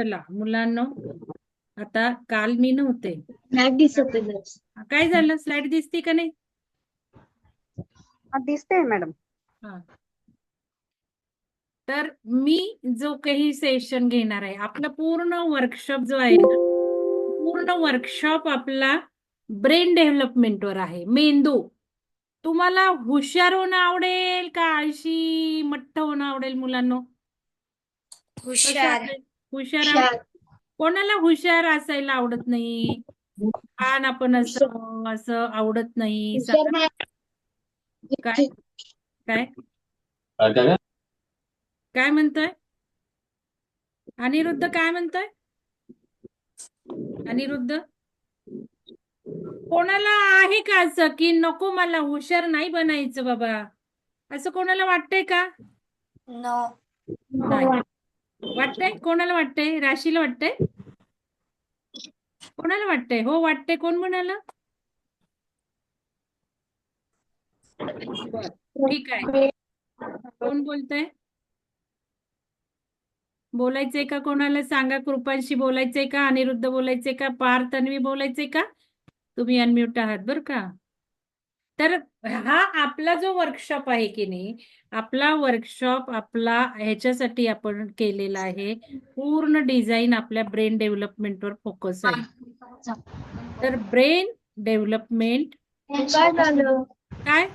चला मुलांनो आता काल मी नव्हते. दिसत काय झालं? स्लाइड दिसते का नाही? दिसते मॅडम. हा. तर मी जो काही सेशन घेणार आहे आपला पूर्ण वर्कशॉप जो आहे ना पूर्ण वर्कशॉप आपला ब्रेन डेव्हलपमेंटवर आहे. मेंदू. तुम्हाला हुशार होणं आवडेल का आळशी मट्ट होणं आवडेल मुलांनो? हुशार? हुशार? कोणाला हुशार असायला आवडत नाही? छान आपण असं असं आवडत नाही. काय? काय? काय काय काय म्हणतोय? अनिरुद्ध काय म्हणतोय? अनिरुद्ध? कोणाला आहे का असं की नको मला हुशार नाही बनायचं बाबा? असं कोणाला वाटतंय का? नो नाही. वाटतंय? कोणाला वाटतंय? राशीला वाटतंय? कोणाला वाटतंय? हो वाटतंय. कोण म्हणाला? ठीक आहे. कोण बोलतय? बोलायचंय का कोणाला? सांगा कृपांशी. बोलायचंय का? अनिरुद्ध बोलायचंय का? पार तन्वी बोलायचंय का? तुम्ही अनम्यूट आहात बरं का? तर हा आपला जो वर्कशॉप आहे की नाही आपला वर्कशॉप आपला ह्याच्यासाठी आपण केलेला आहे. पूर्ण डिझाईन आपल्या ब्रेन डेव्हलपमेंटवर फोकस आहे. तर ब्रेन डेव्हलपमेंट काय झालं? काय?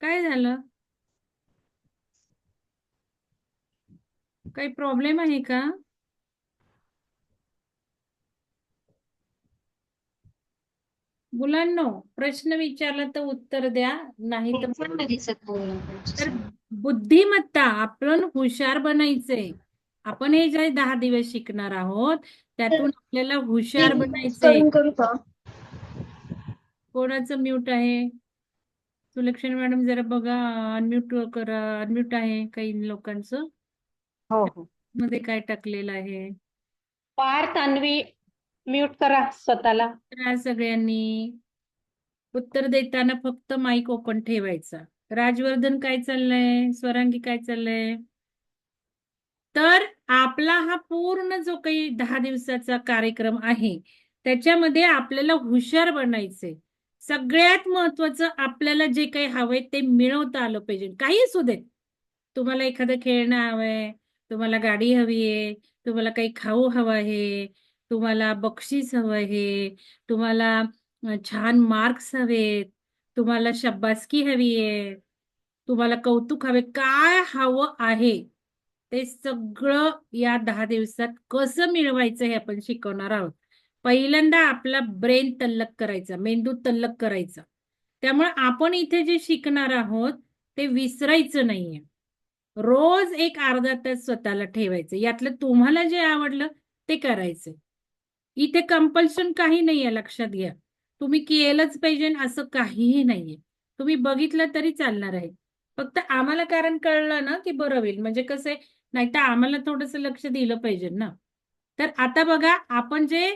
काय झालं? काही प्रॉब्लेम आहे का? मुलांनो प्रश्न विचारला तर उत्तर द्या नाही तर बुद्धिमत्ता आपण हुशार बनायचंय. आपण हे जे दहा दिवस शिकणार आहोत त्यातून आपल्याला हुशार बनायचंय. कोणाचं म्यूट आहे? सुलक्षण मॅडम जरा बघा अनम्यूट करा. अनम्यूट आहे काही लोकांचं? हो हो. मध्ये काय टाकलेलं आहे? पार्थ अन्वी म्यूट करा स्वतःला. सगळ्यांनी. उत्तर देताना फक्त माईक ओपन ठेवायचा. राजवर्धन काय चाललंय? स्वरांगी काय चाललंय? तर आपला हा पूर्ण जो काही दहा दिवसाचा कार्यक्रम आहे त्याच्यामध्ये आपल्याला हुशार बनायचंय. सगळ्यात महत्वाचं आपल्याला जे काही हवंय ते मिळवता आलं पाहिजे. काही असू देत. तुम्हाला एखादं खेळणं हवंय तुम्हाला गाडी हवी आहे तुम्हाला काही खाऊ हवं आहे तुम्हाला बक्षीस हवं आहे तुम्हाला छान मार्क्स हवेत तुम्हाला शब्बासकी हवी आहे तुम्हाला कौतुक हवे काय हवं आहे ते सगळं या दहा दिवसात कसं मिळवायचं हे आपण शिकवणार आहोत. पहिल्यांदा आपला ब्रेन तल्लक करायचा मेंदू तल्लक करायचा. त्यामुळे आपण इथे जे शिकणार आहोत ते विसरायचं नाहीये. रोज एक अर्धा तास स्वतःला ठेवायचं यातलं तुम्हाला जे आवडलं ते करायचं. इथे कंपल्शन काही नाहीये लक्षात घ्या. तुम्ही केलंच पाहिजे असं काहीही नाहीये. तुम्ही बघितलं तरी चालणार आहे. फक्त आम्हाला कारण कळलं ना की बरं होईल. म्हणजे कसं आहे नाही तर आम्हाला थोडस लक्ष दिलं पाहिजे ना. तर आता बघा आपण जे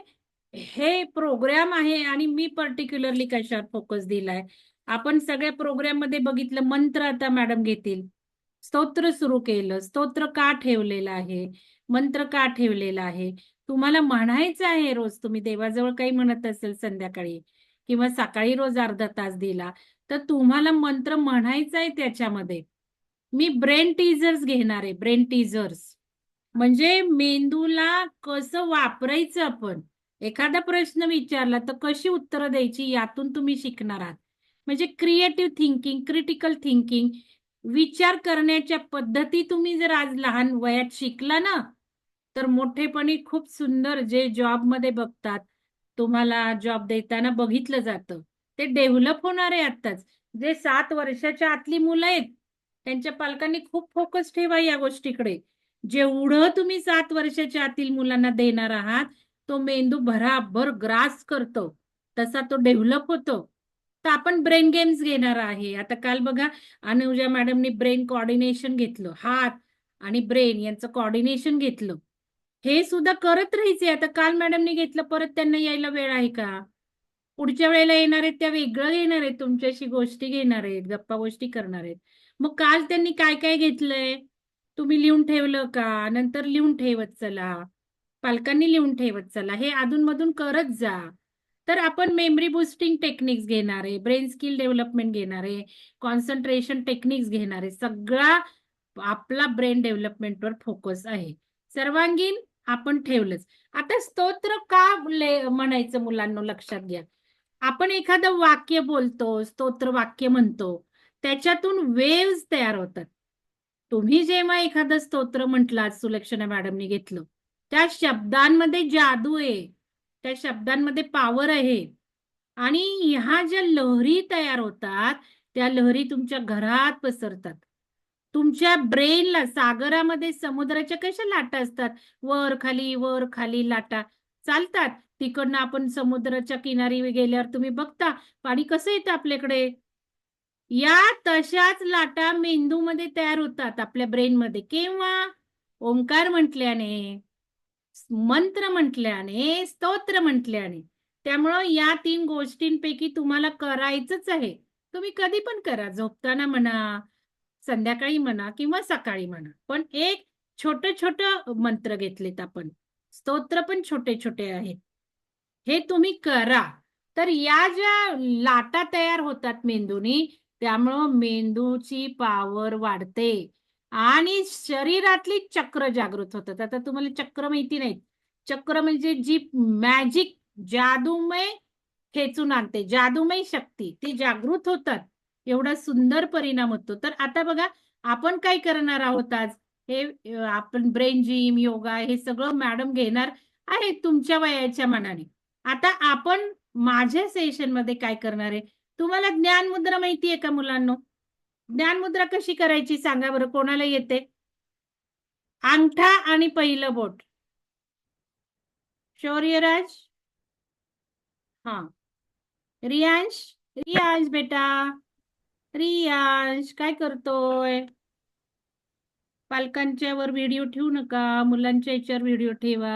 हे प्रोग्राम आहे आणि मी पर्टिक्युलरली कशावर फोकस दिलाय आपण सगळ्या प्रोग्राममध्ये बघितलं मंत्र आता मॅडम घेतील. स्तोत्र सुरू केलं स्तोत्र का ठेवलेलं आहे? मंत्र का ठेवलेला आहे? तुम्हाला म्हणायचं आहे रोज तुम्ही देवाजवळ काही म्हणत असेल संध्याकाळी किंवा सकाळी रोज अर्धा तास दिला तर तुम्हाला मंत्र म्हणायचा आहे त्याच्यामध्ये. मी ब्रेन टीजर्स घेणार आहे ब्रेन टीजर्स. म्हणजे मेंदूला कसं वापरायचं आपण? एखादा प्रश्न विचारला तर कशी उत्तरं द्यायची यातून तुम्ही शिकणार आहात. म्हणजे क्रिएटिव्ह थिंकिंग क्रिटिकल थिंकिंग विचार करण्याच्या पद्धती तुम्ही जर आज लहान वयात शिकला ना तर मोठेपणी खूप सुंदर जे जॉबमध्ये बघतात तुम्हाला जॉब देताना बघितलं जातं. ते डेव्हलप होणार आहे आत्ताच. जे सात वर्षाच्या आतली मुलं आहेत त्यांच्या पालकांनी खूप फोकस ठेवा या गोष्टीकडे. जेवढं तुम्ही सात वर्षाच्या आतील मुलांना देणार आहात तो मेंदू भराभर ग्रास करतो. तसा तो डेव्हलप होतो. तर आपण ब्रेन गेम्स घेणार आहे. आता काल बघा अनुजा मॅडमनी ब्रेन कॉर्डिनेशन घेतलं. हात आणि ब्रेन यांचं कॉर्डिनेशन घेतलं. हे सुद्धा करत राहायचे. आता काल मॅडमनी घेतलं परत त्यांना यायला वेळ आहे का? पुढच्या वेळेला येणार आहेत त्या वेगळं घेणार आहेत तुमच्याशी गोष्टी घेणार आहेत गप्पा गोष्टी करणार आहेत. मग काल त्यांनी काय काय घेतलंय? तुम्ही लिहून ठेवलं का? नंतर लिहून ठेवत चला. पालकांनी लिहून ठेवत चला. हे अधूनमधून करत जा. तर आपण मेमरी बुस्टिंग टेक्निक्स घेणार आहे ब्रेन स्किल डेव्हलपमेंट घेणार आहे कॉन्सन्ट्रेशन टेक्निक्स घेणार आहे. सगळा आपला ब्रेन डेव्हलपमेंटवर फोकस आहे. सर्वांगीण आपण ठेवलंच. आता स्तोत्र का ले- म्हणायचं मुलांना लक्षात घ्या. आपण एखादं वाक्य बोलतो स्तोत्र वाक्य म्हणतो त्याच्यातून वेव्स तयार होतात. तुम्ही जेव्हा एखादं स्तोत्र म्हटलं सुलक्षणा मॅडमने घेतलं त्या शब्दांमध्ये जादू आहे त्या शब्दांमध्ये पॉवर आहे. आणि ह्या ज्या लहरी तयार होतात त्या लहरी तुमच्या घरात पसरतात. तुमच्या ब्रेनला सागरामध्ये समुद्राच्या कशा लाटा असतात? वर खाली वर खाली लाटा चालतात. तिकडनं आपण समुद्राच्या किनारी गेल्यावर तुम्ही बघता पाणी कसं येतं आपल्याकडे? या तशाच लाटा मेंदूमध्ये तयार होतात आपल्या ब्रेनमध्ये. केव्हा? ओंकार म्हटल्याने मंत्र म्हटल्याने स्तोत्र म्हटल्याने. त्यामुळं या तीन गोष्टींपैकी तुम्हाला करायचंच आहे. तुम्ही कधी पण करा. झोपताना म्हणा संध्याकाळी म्हणा किंवा सकाळी म्हणा. पण एक छोट छोट मंत्र घेतलेत आपण. स्तोत्र पण छोटे छोटे आहेत. हे तुम्ही करा. तर या ज्या लाटा तयार होतात मेंदूनी त्यामुळं मेंदूची पावर वाढते. आणि शरीरातली चक्र जागृत होतात. आता तुम्हाला चक्र माहिती नाहीत. चक्र म्हणजे जी मॅजिक जादूमय खेचून आणते. जादूमय शक्ती. ती जागृत होतात. एवढा सुंदर परिणाम होतो. तर आता बघा आपण काय करणार आहोत आज? हे आपण ब्रेन जिम योगा हे सगळं मॅडम घेणार आहे तुमच्या वयाच्या मनाने. आता आपण माझ्या सेशनमध्ये काय करणार आहे? तुम्हाला ज्ञान मुद्रा माहितीये का मुलांना? ज्ञान मुद्रा कशी करायची सांगा बरं कोणाला येते? अंगठा आणि पहिलं बोट. शौर्यराज? हा. रियांश? रियांश बेटा. रियांश काय करतोय? पालकांच्या वर व्हिडिओ ठेवू नका मुलांच्या याच्यावर व्हिडिओ ठेवा.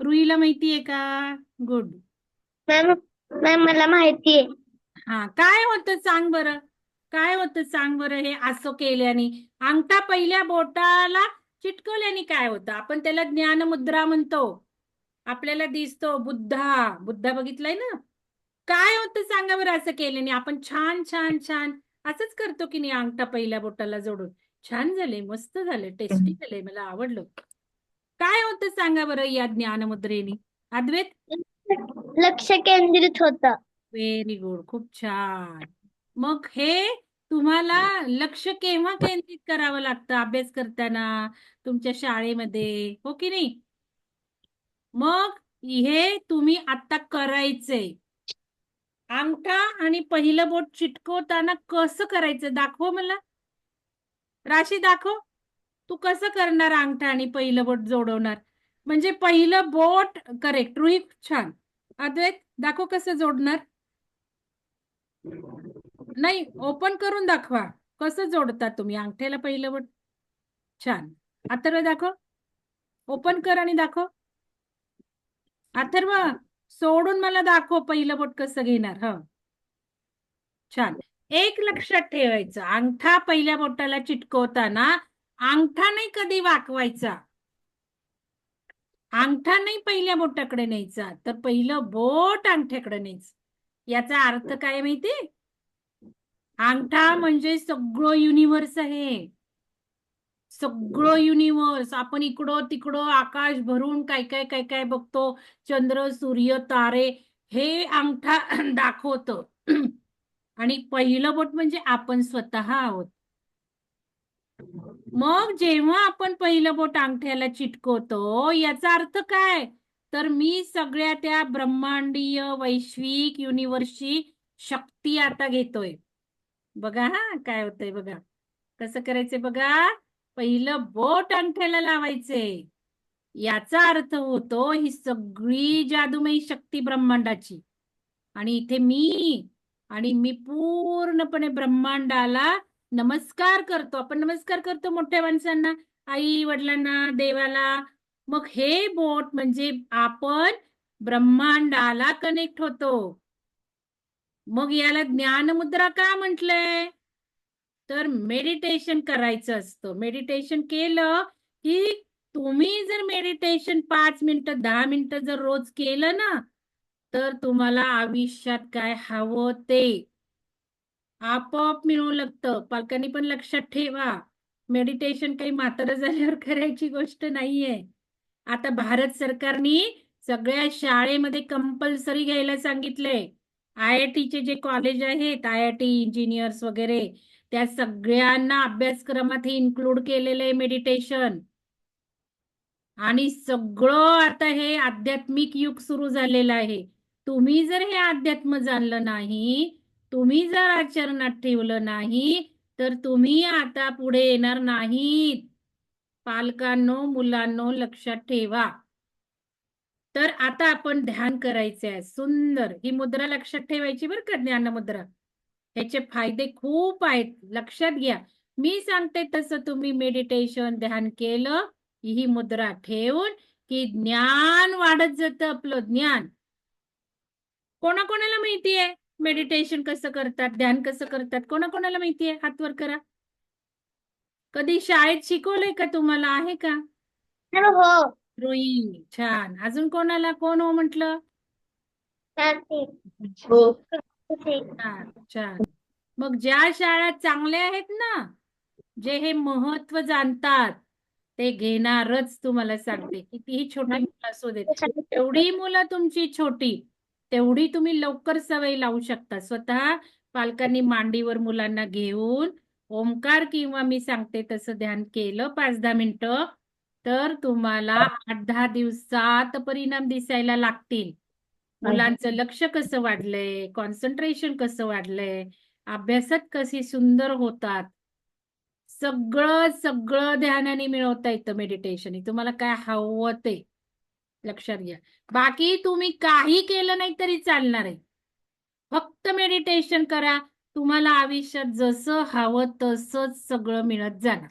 रुईला माहिती आहे का? गुड मला माहिती आहे. हा काय होतं सांग बरं. काय होतं सांग बरं हे असं केल्याने? अंगठा पहिल्या बोटाला चिटकवल्याने काय होतं? आपण त्याला ज्ञानमुद्रा म्हणतो. आपल्याला दिसतो बुद्धा. बुद्धा बघितलाय ना? काय होतं सांगा बरं असं केल्याने? आपण छान छान छान असंच करतो की नाही अंगठा पहिल्या बोटाला जोडून? छान झाले मस्त झाले टेस्टी झाले मला आवडलं. काय होतं सांगा बरं या ज्ञानमुद्रेने? अद्वैत? लक्ष केंद्रित होत. व्हेरी गुड खूप छान. मग हे तुम्हाला लक्ष केव्हा केंद्रित करावं लागतं अभ्यास करताना तुमच्या शाळेमध्ये? हो की नाही? मग हे तुम्ही आता करायचंय. अंगठा आणि पहिलं बोट चिटकवताना कसं करायचं? दाखव मला. राशी दाखव. तू कसं करणार अंगठा आणि पहिलं बोट जोडवणार? म्हणजे पहिलं बोट करेक्ट रुही छान. अद्वैत दाखव कसं जोडणार? नाही ओपन करून दाखवा. कसं जोडता तुम्ही? अंगठ्याला पहिलं बोट. छान. अथर्व दाखव. ओपन कर आणि दाखव. अथर्व सोडून मला दाखव पहिलं बोट कसं घेणार ह. छान. एक लक्षात ठेवायचं अंगठा पहिल्या बोटाला चिटकवताना अंगठा नाही कधी वाकवायचा. अंगठा नाही पहिल्या बोटाकडे न्यायचा तर पहिलं बोट अंगठ्याकडे न्यायचं. याचा अर्थ काय माहिती अंगठा म्हणजे सगळं युनिव्हर्स आहे. सगळं युनिव्हर्स आपण इकडं तिकडं आकाश भरून काय काय काय काय बघतो चंद्र सूर्य तारे हे अंगठा दाखवतं. आणि पहिलं बोट म्हणजे आपण स्वतः आहोत. मग जेव्हा आपण पहिलं बोट अंगठ्याला चिटकवतो याचा अर्थ काय? तर मी सगळ्या त्या ब्रह्मांडीय वैश्विक युनिव्हर्सची शक्ती आता घेतोय. बघा हा काय होतंय बघा. कसं करायचंय बघा? पहिलं बोट अंगठ्याला लावायचे. याचा अर्थ होतो ही सगळी जादूमयी शक्ती ब्रह्मांडाची. आणि इथे मी आणि मी पूर्णपणे ब्रह्मांडाला नमस्कार करतो. आपण नमस्कार करतो मोठ्या माणसांना आई वडिलांना देवाला. मग हे बोट म्हणजे आपण ब्रह्मांडाला कनेक्ट होतो. मग याला ज्ञानमुद्रा का म्हटलंय? तर मेडिटेशन करायचं असतं. मेडिटेशन केलं की तुम्ही जर मेडिटेशन पाच मिनिटं दहा मिनिटं जर रोज केलं ना तर तुम्हाला आयुष्यात काय हवं ते आपोआप मिळू लागतं पालकांनी पण लक्षात ठेवा. मेडिटेशन काही म्हातारं झाल्यावर करायची गोष्ट नाहीये. आता भारत सरकारने सगळ्या शाळेमध्ये कंपल्सरी घ्यायला सांगितलंय. आय आय टीचे जे कॉलेज आहेत आय आय टी इंजिनियर्स वगैरे त्या सगळ्यांना अभ्यासक्रमात हे इन्क्लूड केलेलं आहे मेडिटेशन आणि सगळं आता हे आध्यात्मिक युग सुरू झालेलं आहे. तुम्ही जर हे अध्यात्म जाणलं नाही तुम्ही जर आचरणात ठेवलं नाही तर तुम्ही आता पुढे येणार नाहीत. पालकांनो मुलांनो लक्षात ठेवा. तर आता आपण ध्यान करायचे आहे सुंदर. ही मुद्रा लक्षात ठेवायची बरं का ज्ञान मुद्रा ह्याचे फायदे खूप आहेत. लक्षात घ्या. मी सांगते तसं तुम्ही मेडिटेशन ध्यान केलं ही मुद्रा ठेवून की ज्ञान वाढत जातं आपलं ज्ञान. कोणाकोणाला माहितीये? मेडिटेशन कसं करतात ध्यान कसं करतात कोणाकोणाला माहितीये? हात वर करा. कधी शाळेत शिकवलंय का तुम्हाला? आहे का? हो ड्रॉइंग छान. अजून कोणाला? कोण हो म्हटलं? मग ज्या शाळा चांगल्या आहेत ना जे हे महत्त्व जाणतात ते घेणारच तुम्हाला सांगते. कितीही छोटी मुलं असू देत तेवढी मुलं तुमची छोटी तेवढी तुम्ही लवकर सवय लावू शकता. स्वतः पालकांनी मांडीवर मुलांना घेऊन ओंकार किंवा मी सांगते तसं ध्यान केलं पाच दहा मिनिटं तर तुम्हाला आठ दहा दिवसात परिणाम दिसायला लागतील. मुलांचं लक्ष कसं वाढलंय कॉन्सन्ट्रेशन कसं वाढलंय अभ्यासात कसे सुंदर होतात सगळं सगळं ध्यानाने मिळवता येतं मेडिटेशन तुम्हाला काय हवं ते लक्षात घ्या. बाकी तुम्ही काही केलं नाही तरी चालणार आहे. फक्त मेडिटेशन करा. तुम्हाला आयुष्यात जसं हवं तसंच सगळं मिळत जाणार.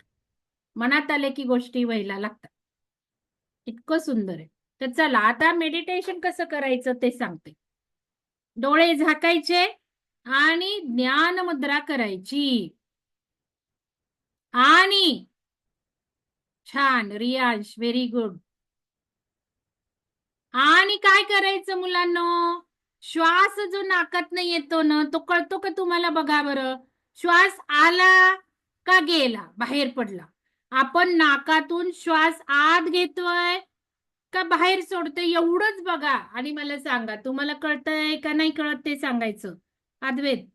मनात आले की गोष्टी व्हायला लागतात. इतकं सुंदर आहे. तर चला आता मेडिटेशन कसं करायचं ते सांगते. डोळे झाकायचे आणि ज्ञान मुद्रा करायची. आणि छान रियांश व्हेरी गुड आणि काय करायचं मुलांना? श्वास जो नाकात येतो ना तो कळतो का तुम्हाला बघा बरं? श्वास आला का गेला? बाहेर पडला. आपण नाकातून श्वास आत घेतोय बाहेर सोडतोय एवढंच बघा. आणि मला सांगा तुम्हाला कळतंय का नाही कळत ते सांगायचं? अद्वैत.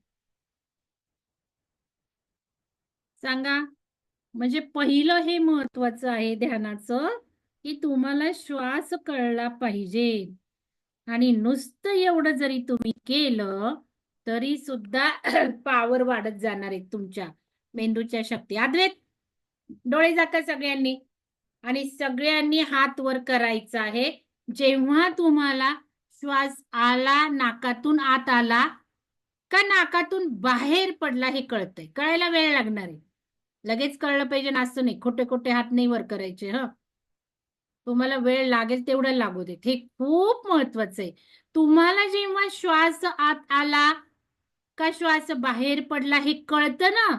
सांगा. म्हणजे पहिलं हे महत्वाचं आहे ध्यानाचं की तुम्हाला श्वास कळला पाहिजे. आणि नुसतं एवढं जरी तुम्ही केलं तरी सुद्धा पावर वाढत जाणार आहे तुमच्या मेंदूच्या शक्ती. अद्वैत डोळे जाता सगळ्यांनी. आणि सगळ्यांनी हात वर करायचा आहे. जेव्हा तुम्हाला श्वास आला नाकातून आत आला का नाकातून बाहेर पडला हे कळतंय. कळायला वेळ लागणार आहे. लगेच कळलं पाहिजे ना असं नाही. खोटे खोटे हात नाही वर करायचे ह. तुम्हाला वेळ लागेल तेवढं लागू देत. हे खूप महत्वाचं आहे. तुम्हाला जेव्हा श्वास आत आला का श्वास बाहेर पडला हे कळतं ना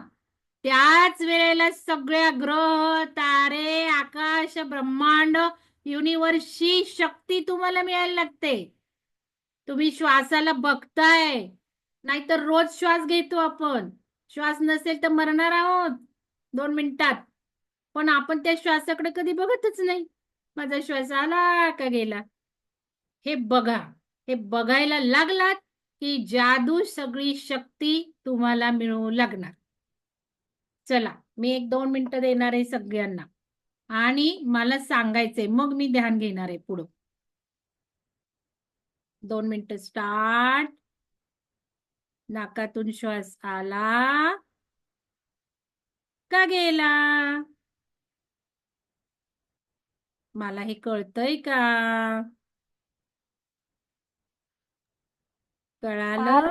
त्याच वेळेला सगळ्या ग्रह तारे आकाश ब्रह्मांड युनिवर्सची शक्ती तुम्हाला मिळायला लागते. तुम्ही श्वासाला बघताय नाहीतर रोज श्वास घेतो आपण. श्वास नसेल तर मरणार आहोत दोन मिनिटात. पण आपण त्या श्वासाकडे कधी बघतच नाही. माझा श्वास आला का गेला? हे बघा. हे बघायला लागलात की जादू सगळी शक्ती तुम्हाला मिळू लागणार. चला मी एक दोन मिनिटं देणार आहे सगळ्यांना. आणि मला सांगायचंय मग मी ध्यान घेणार आहे पुढं. दोन मिनिटं स्टार्ट नाकातून श्वास आला. का गेला? मला हे कळतंय का? कळालं?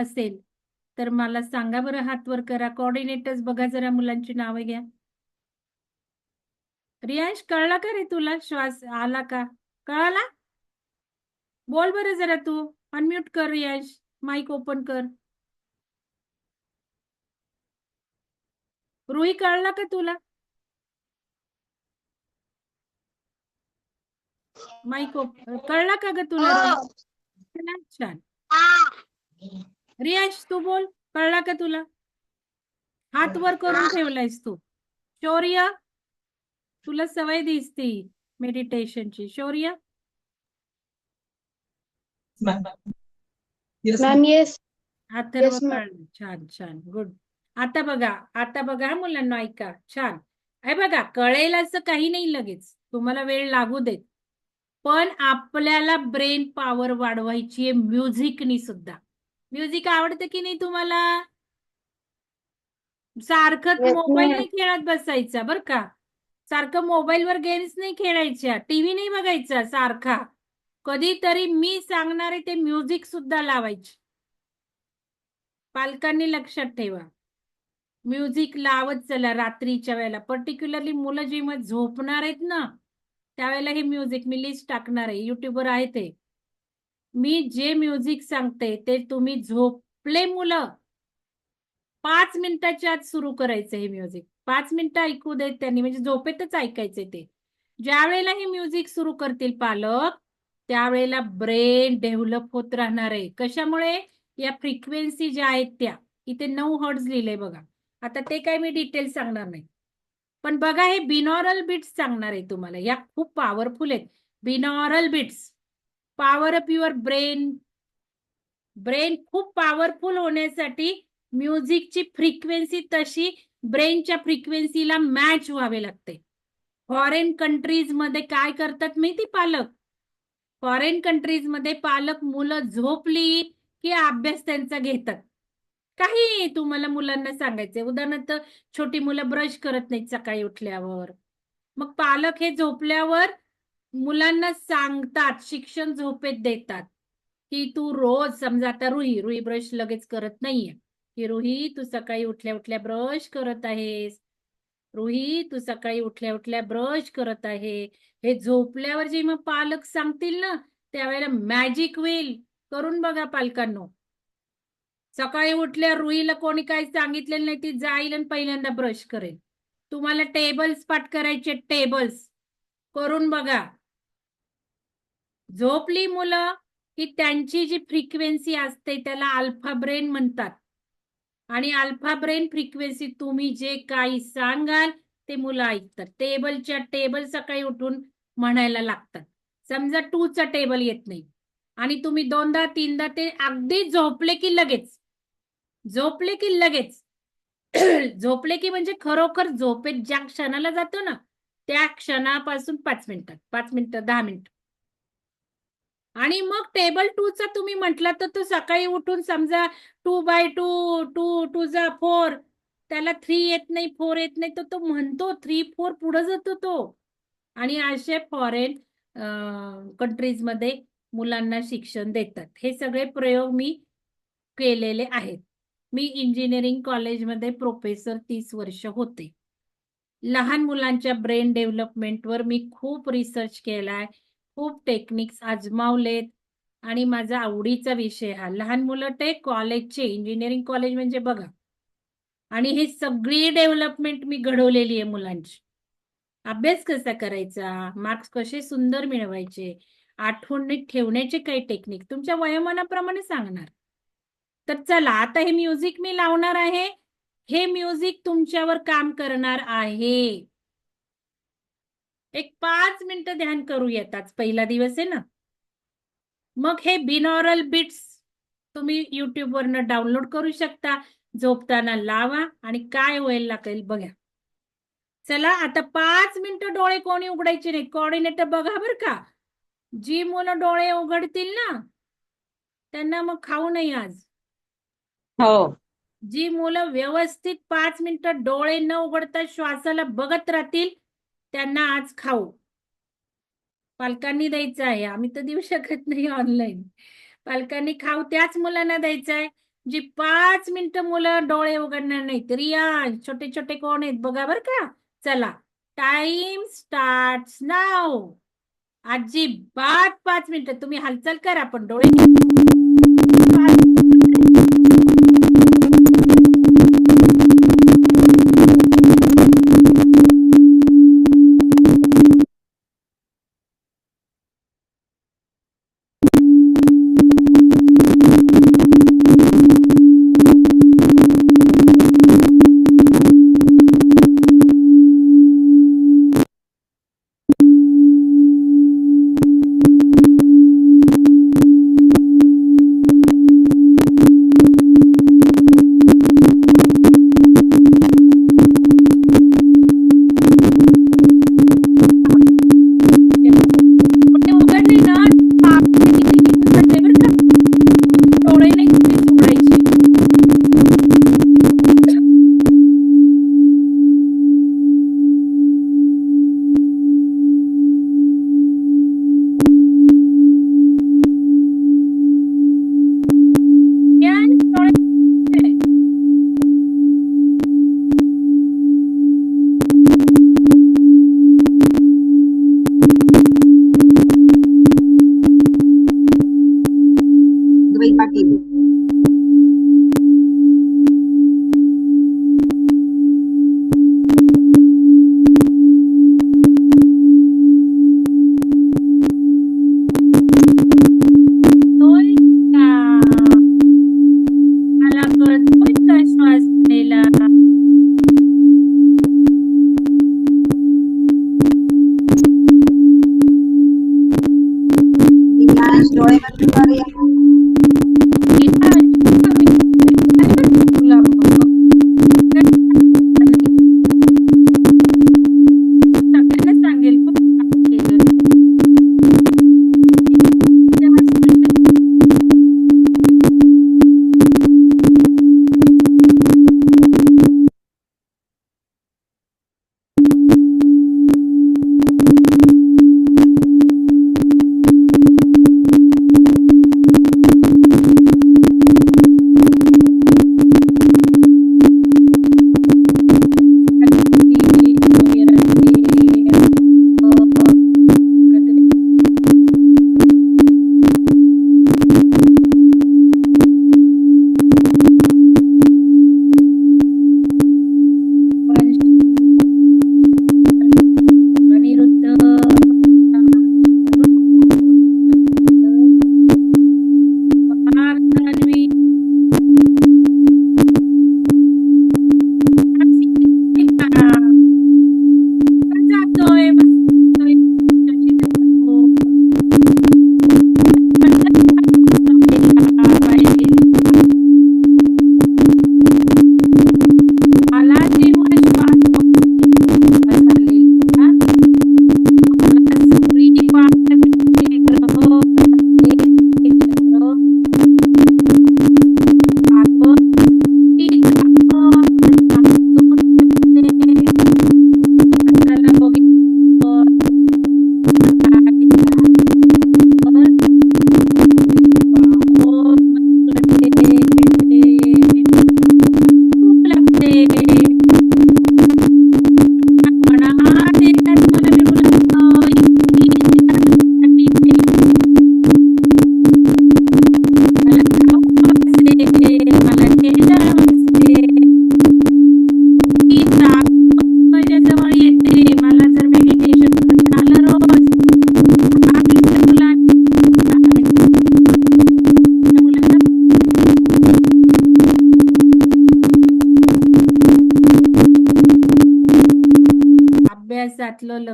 असेल तर मला सांगा बरं हात वर करा. कोऑर्डिनेटर्स बघा जरा मुलांची नावं घ्या. रियांश कळला का रे तुला? श्वास आला का? कळाला? बोल बरं जरा तू. अनम्यूट कर रियांश. माईक ओपन कर. रुही कळला का तुला? माईक कळला का ग तुला? रुही? छान. रियांश तू बोल. कळला का तुला? हात वर करून ठेवलायस तू. शौर्य तुला सवय दिसते मेडिटेशनची शौर्य? अथर्व. कळलं छान छान. गुड आता बघा आता बघा हा मुलांना ऐका. छान. हे बघा कळेल असं काही नाही लगेच. तुम्हाला वेळ लागू देत. पण आपल्याला ब्रेन पॉवर वाढवायची आहे म्युझिकनी सुद्धा. म्युझिक आवडतं की नाही तुम्हाला? सारखं मोबाईल. नाही खेळत बसायचा बर का? सारखं मोबाईलवर गेम्स नाही खेळायच्या टीव्ही नाही बघायचा सारखा. कधीतरी मी सांगणारे ते म्युझिक सुद्धा लावायचे. पालकांनी लक्षात ठेवा. म्युझिक लावत चला रात्रीच्या वेळेला. पर्टिक्युलरली मुलं जेव्हा झोपणार आहेत ना त्यावेळेला हे म्युझिक मी लिस्ट टाकणार आहे. युट्यूबवर आहे ते. मी जे म्युझिक सांगते ते तुम्ही झोपले मुलं. पाच मिनिटाच्या आत सुरू करायचं हे म्युझिक. पाच मिनिटं ऐकू देत त्यांनी म्हणजे झोपेतच ऐकायचे ते. ज्या वेळेला हे म्युझिक सुरू करतील पालक त्यावेळेला ब्रेन डेव्हलप होत राहणार आहे. कशामुळे? या फ्रिक्वेन्सी ज्या आहेत त्या. इथे नऊ हर्ड्स लिहिले बघा. आता ते काय मी डिटेल सांगणार नाही. पण बघा हे बिनॉरल बिट्स सांगणार आहे तुम्हाला. या खूप पॉवरफुल आहेत. Binaural beats. Power up your brain brain खूप पॉवरफुल होण्यासाठी म्युझिकची फ्रिक्वेन्सी तशी ब्रेनच्या फ्रिक्वेन्सीला मॅच व्हावे लागते. फॉरेन कंट्रीजमध्ये काय करतात माहिती पालक? फॉरेन कंट्रीजमध्ये पालक मुलं झोपली की अभ्यास त्यांचा घेतात. काही तुम्हाला मुलांना सांगायचंय. उदाहरणार्थ छोटी मुलं ब्रश करत नाहीत सकाळी उठल्यावर. मग पालक हे झोपल्यावर मुलांना सांगतात शिक्षण झोपेत देतात की तू रोज समजा आता रुही रुही ब्रश लगेच करत नाहीये. की रुही तू सकाळी उठल्या उठल्या ब्रश करत आहेस. रुही तू सकाळी उठल्या उठल्या ब्रश करत आहे. हे झोपल्यावर जे मग पालक सांगतील ना त्यावेळेला मॅजिक होईल करून बघा पालकांनो. सकाळी उठल्या रुईला कोणी काही सांगितलेलं नाही ती जाईल आणि पहिल्यांदा ब्रश करेल. तुम्हाला टेबल्स पाठ करायचे टेबल्स करून बघा. झोपली मुलं की त्यांची जी फ्रिक्वेन्सी असते त्याला अल्फा ब्रेन म्हणतात. आणि अल्फा ब्रेन फ्रिक्वेन्सी तुम्ही जे काही सांगाल ते मुलं ऐकतात. टेबलच्या टेबल सकाळी उठून म्हणायला लागतात. समजा टूचा टेबल येत नाही. आणि तुम्ही दोनदा तीनदा ते अगदी झोपले की लगेच. झोपले की लगेच. झोपले की म्हणजे खरोखर झोपेत ज्या क्षणाला जातो ना त्या क्षणापासून पाच मिनिटात पाच मिनिटं दहा मिनिटं. आणि मग टेबल टू चा तुम्ही म्हटला तर तो सकाळी उठून समजा two by two two two जा फोर त्याला थ्री येत नाही फोर येत नाही तर तो म्हणतो थ्री फोर पुढे जातो तो. आणि असे फॉरेन कंट्रीजमध्ये मुलांना शिक्षण देतात. हे सगळे प्रयोग मी केलेले आहेत. मी इंजिनिअरिंग कॉलेजमध्ये प्रोफेसर तीस वर्ष होते. लहान मुलांच्या ब्रेन डेव्हलपमेंटवर मी खूप रिसर्च केलाय. खूप टेक्निक्स आजमावलेत. आणि माझा आवडीचा विषय हा लहान मुलं ते कॉलेजचे इंजिनिअरिंग कॉलेज म्हणजे बघा. आणि ही सगळी डेव्हलपमेंट मी घडवलेली आहे मुलांची. अभ्यास कसा करायचा? मार्क्स कसे सुंदर मिळवायचे? आठवणीत ठेवण्याचे काही टेक्निक तुमच्या वयोमानाप्रमाणे सांगणार. तर चला आता हे म्युझिक मी लावणार आहे. हे म्युझिक तुमच्यावर काम करणार आहे. एक पाच मिनिटं ध्यान करूयात आज पहिला दिवस आहे ना? मग हे बिनॉरल बिट्स तुम्ही युट्यूबवरनं डाउनलोड करू शकता. झोपताना लावा आणि काय होईल लागेल बघा. चला आता पाच मिनिटं डोळे कोणी उघडायचे नाही. कोऑर्डिनेटर बघा बर का. जी मुलं डोळे उघडतील ना त्यांना मग खाऊ नाही आज. हो. जी मुलं व्यवस्थित पाच मिनिटं डोळे न उघडता श्वासाला बघत राहतील त्यांना आज खाऊ. पालकांनी द्यायचं आहे. आम्ही तर देऊ शकत नाही ऑनलाईन पालकांनी खाऊ त्याच मुलांना द्यायचं आहे. जी पाच मिनिटं मुलं डोळे उघडणार नाहीत. रिया छोटे छोटे कोण आहेत बघा बर का? चला. टाइम स्टार्ट नाव अजिबात पाच मिनिटं. तुम्ही हालचाल करा पण डोळे डोळे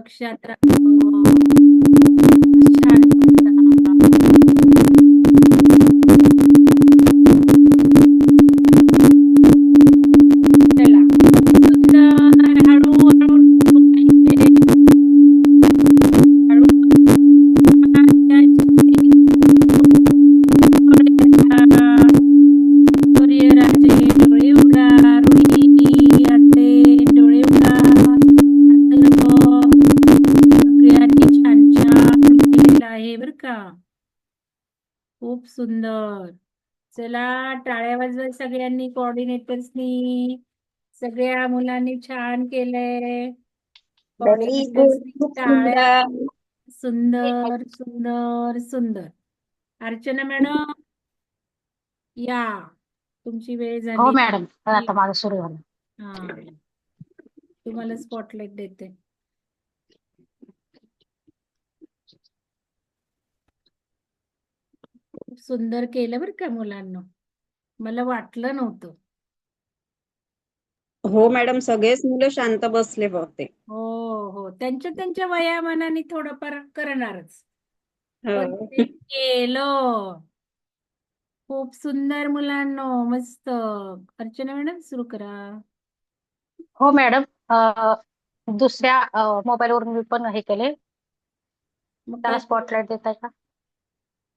ಪಕ್ಷಾಂತರ सुंदर. चला टाळ्या वाजवा सगळ्यांनी कोऑर्डिनेटर्सनी सगळ्या मुलांनी छान केलंय. टाळ्या सुंदर. सुंदर सुंदर सुंदर. अर्चना मॅडम या. तुमची वेळ हो झाली मॅडम आता माझं सुरू झालं. हा. तुम्हाला स्पॉटलाइट देते. खूप सुंदर केलं बरं का मुलांना. मला वाटलं नव्हतं. हो मॅडम सगळेच मुलं शांत बसले होते हो हो. त्यांच्या त्यांच्या वयामानाने थोडंफार करणारच. पण हो. ते केलं. खूप सुंदर मुलांनो. मस्त. अर्चना मॅडम सुरू करा. हो मॅडम अं, दुसऱ्या मोबाईल वरून मी पण हे केले. मग त्याला काय? स्पॉटलाइट देताय का?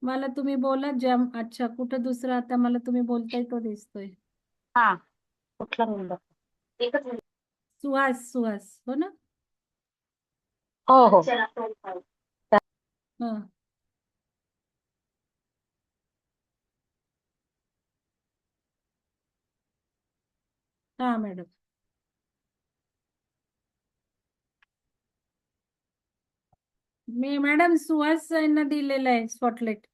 मला तुम्ही बोला जम अच्छा कुठं दुसरं आता मला तुम्ही बोलताय तो दिसतोय. हा कुठला एकच. सुहास सुहास हो ना? हो हो. हा. हा मॅडम. मी मॅडम सुहास यांना दिलेलं आहे स्पॉटलाइट